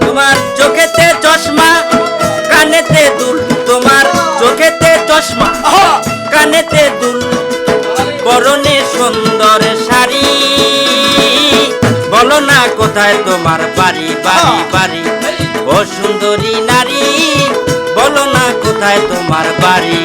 তোমার চোখেতে চশমা, কানেতে দুল। তোমার চোখেতে চশমা, কানেতে দুল। পরনে সুন্দর শাড়ি। বলো না কোথায় তোমার বাড়ি বাড়ি বাড়ি? ও সুন্দরী নারী, বলো না কোথায় তোমার বাড়ি?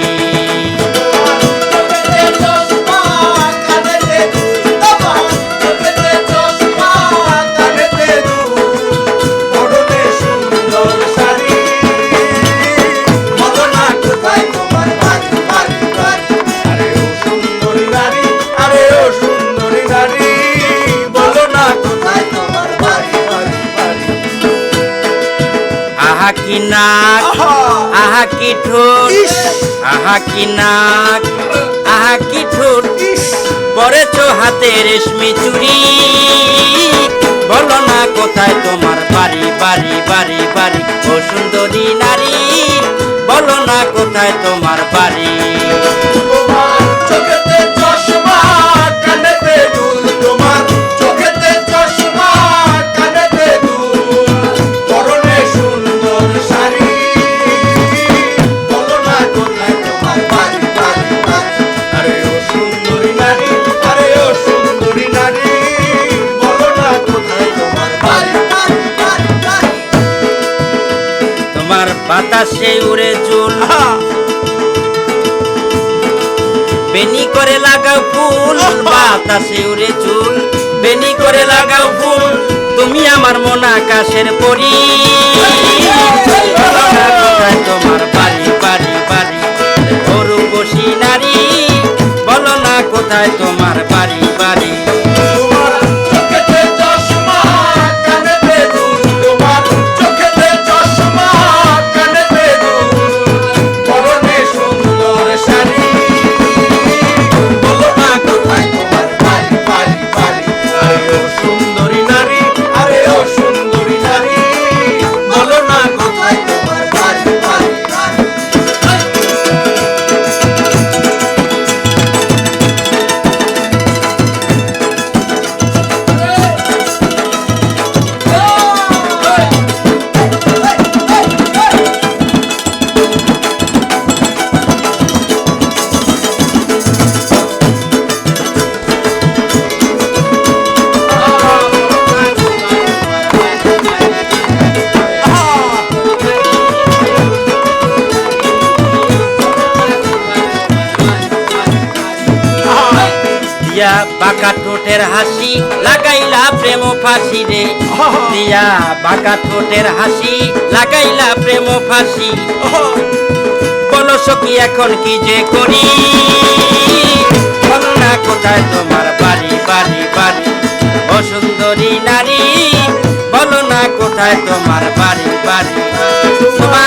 আহা কি নাক? আহা। কি ঠোঁট? আহা কি নাক? আহা কি ঠোঁট? পরেছ হাতে রেশমি চুড়ি বলো না কোথায় তোমার বাড়ি বাড়ি বাড়ি বাড়ি ও সুন্দরী নারী। বলো না কোথায় তোমার বাড়ি। তোমার বাতাসে উড়ে চুল বেনি করে লাগাও ফুল বাতাসে উড়ে চুল বেনি করে লাগাও ফুল তুমি আমার মন আকাশের পরি। তোমার বাড়ি বাড়ি বাড়ি অরূপসী নারী বলো না কোথায় তোমার বাড়ি বাড়ি দিয়া বাঁকা ঠোঁটের হাসি লাগাইলা প্রেম ফাঁসি রে। দিয়া বাঁকা ঠোঁটের হাসি লাগাইলা প্রেম ফাঁসি। বলো সখী এখন কি যে করি? বলো না কোথায় তোমার বাড়ি বাড়ি বাড়ি? ও সুন্দরী নারী বলো না কোথায় তোমার বাড়ি বাড়ি? তোমার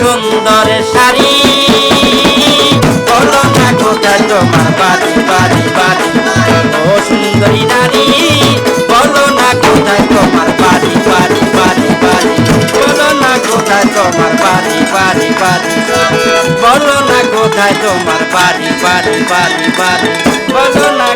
সুন্দর শাড়ি। বলো না কোথায় তোমার বাড়ি বাড়ি বাড়ি। ও সুন্দরী নারী, বলো না কোথায় তোমার বাড়ি বাড়ি বাড়ি বাড়ি। বলো না কোথায় তোমার বাড়ি বাড়ি বাড়ি। বলো না কোথায় তোমার বাড়ি বাড়ি বাড়ি বাড়ি। বলো না